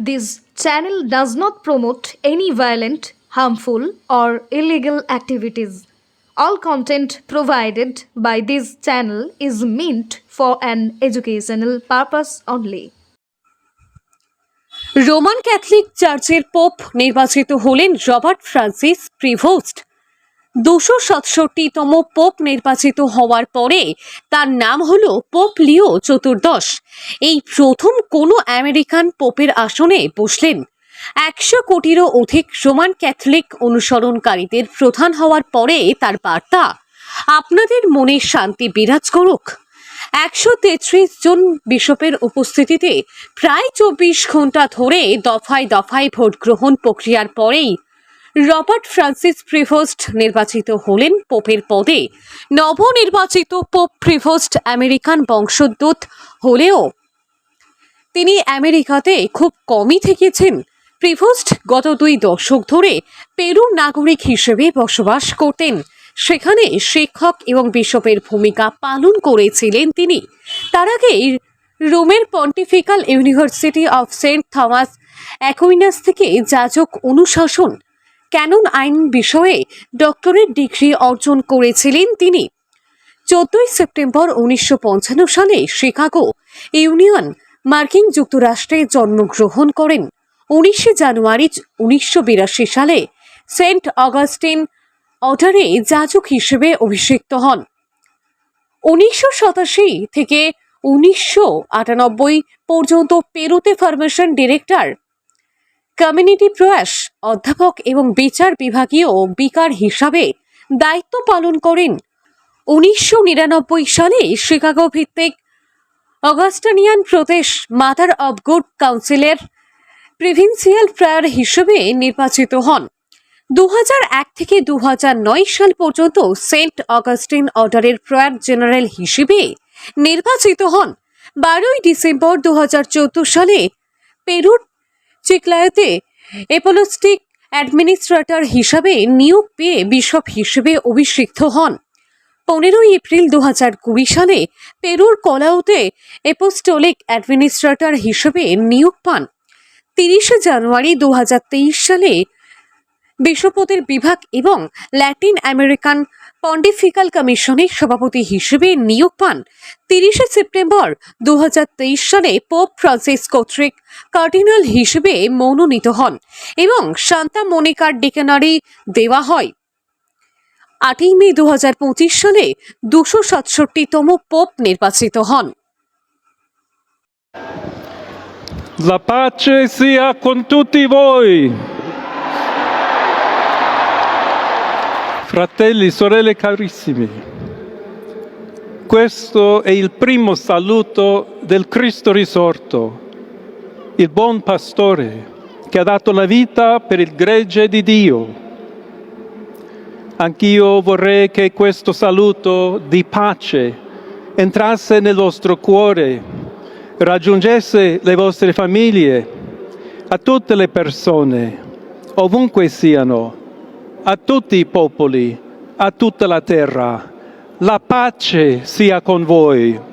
This channel does not promote any violent, harmful, or illegal activities. All content provided by this channel is meant for an educational purpose only. Roman Catholic চার্চের pope নির্বাচিত হলেন Robert Francis Prevost দুশো সাতষট্টিতম pope নির্বাচিত হওয়ার পরে তার নাম হল পোপ লিও চতুর্দশ। এই প্রথম কোনো আমেরিকান পোপের আসনে বসলেন। একশো কোটিরও অধিক রোমান ক্যাথলিক অনুসরণকারীদের প্রধান হওয়ার পরে তার বার্তা, আপনাদের মনে শান্তি বিরাজ করুক। একশো তেত্রিশ জন বিশপের উপস্থিতিতে প্রায় চব্বিশ ঘণ্টা ধরে দফায় দফায় ভোট গ্রহণ প্রক্রিয়ার পরেই রবার্ট ফ্রান্সিস প্রিভোস্ট নির্বাচিত হলেন পোপের পদে। নবনির্বাচিত পোপ প্রিভোস্ট আমেরিকান বংশোদ্ভূত হলেও তিনি আমেরিকাতে খুব কমই থেকেছেন। প্রিভোস্ট গত দুই দশক ধরে পেরুর নাগরিক হিসেবে বসবাস করতেন। সেখানে শিক্ষক এবং বিশপের ভূমিকা পালন করেছিলেন তিনি। তার আগে রোমের Pontifical University of Saint Thomas Aquinas থেকে যাজক অনুশাসন ক্যানন আইন বিষয়ে ডক্টরেট ডিগ্রি অর্জন করেছিলেন তিনি। চোদ্দই সেপ্টেম্বর উনিশশো পঞ্চান্ন সালে শিকাগো ইউনিয়ন মার্কিন যুক্তরাষ্ট্রে জন্মগ্রহণ করেন। উনিশে জানুয়ারি উনিশশো বিরাশি সালে সেন্ট অগাস্টিন অর্ডারে যাজক হিসেবে অভিষিক্ত হন। উনিশশো সাতাশি থেকে উনিশশো আটানব্বই পর্যন্ত পেরুতে ফার্মেশন ডিরেক্টর কমিউনিটি প্রয়াস, অধ্যাপক এবং বিচার বিভাগীয় বিকার হিসাবে দায়িত্ব পালন করেন। উনিশশো নিরানব্বই সালে শিকাগো ভিত্তিক অগাস্টানিয়ান প্রদেশ মাদার অব গুড কাউন্সিলের প্রিভিন্সিয়াল প্রায়ার হিসেবে নির্বাচিত হন। দু থেকে দু সাল পর্যন্ত সেন্ট অগাস্টিন অর্ডারের প্রায়ার জেনারেল হিসেবে নির্বাচিত হন। বারোই ডিসেম্বর দু হাজার চোদ্দ সালে পেরুর চিকলায়তে। এপোলোস্টিক অ্যাডমিনিস্ট্রেটর হিসাবে নিয়োগ পেয়ে বিশপ হিসেবে অভিষিক্ত হন। পনেরোই এপ্রিল দু হাজার কুড়ি সালে পেরুর কলাউতে এপোস্টোলিক অ্যাডমিনিস্ট্রেটর হিসেবে নিয়োগ পান। তিরিশে জানুয়ারি দু হাজার তেইশ সালে বিশ্বপতির বিভাগ এবং ল্যাটিন আমেরিকান পন্ডিফিক্যাল কমিশনের সভাপতি হিসেবে নিয়োগ পান। তিরিশে সেপ্টেম্বর দু সালে পোপ ফ্রান্সিস কর্তৃক কার্ডিনাল হিসেবে মনোনীত হন এবং শান্তা মনিকার ডিকেনারি দেওয়া হয়। আটই মে দু হাজার পঁচিশ সালে দুশো সাতষট্টিতম পোপ নির্বাচিত হন। La pace sia con tutti voi. Fratelli, sorelle carissimi, questo è il primo saluto del Cristo risorto, il buon pastore che ha dato la vita per il gregge di Dio. Anch'io vorrei che questo saluto di pace entrasse nel vostro cuore, raggiungesse le vostre famiglie, a tutte le persone, ovunque siano, a tutti i popoli, a tutta la terra. La pace sia con voi.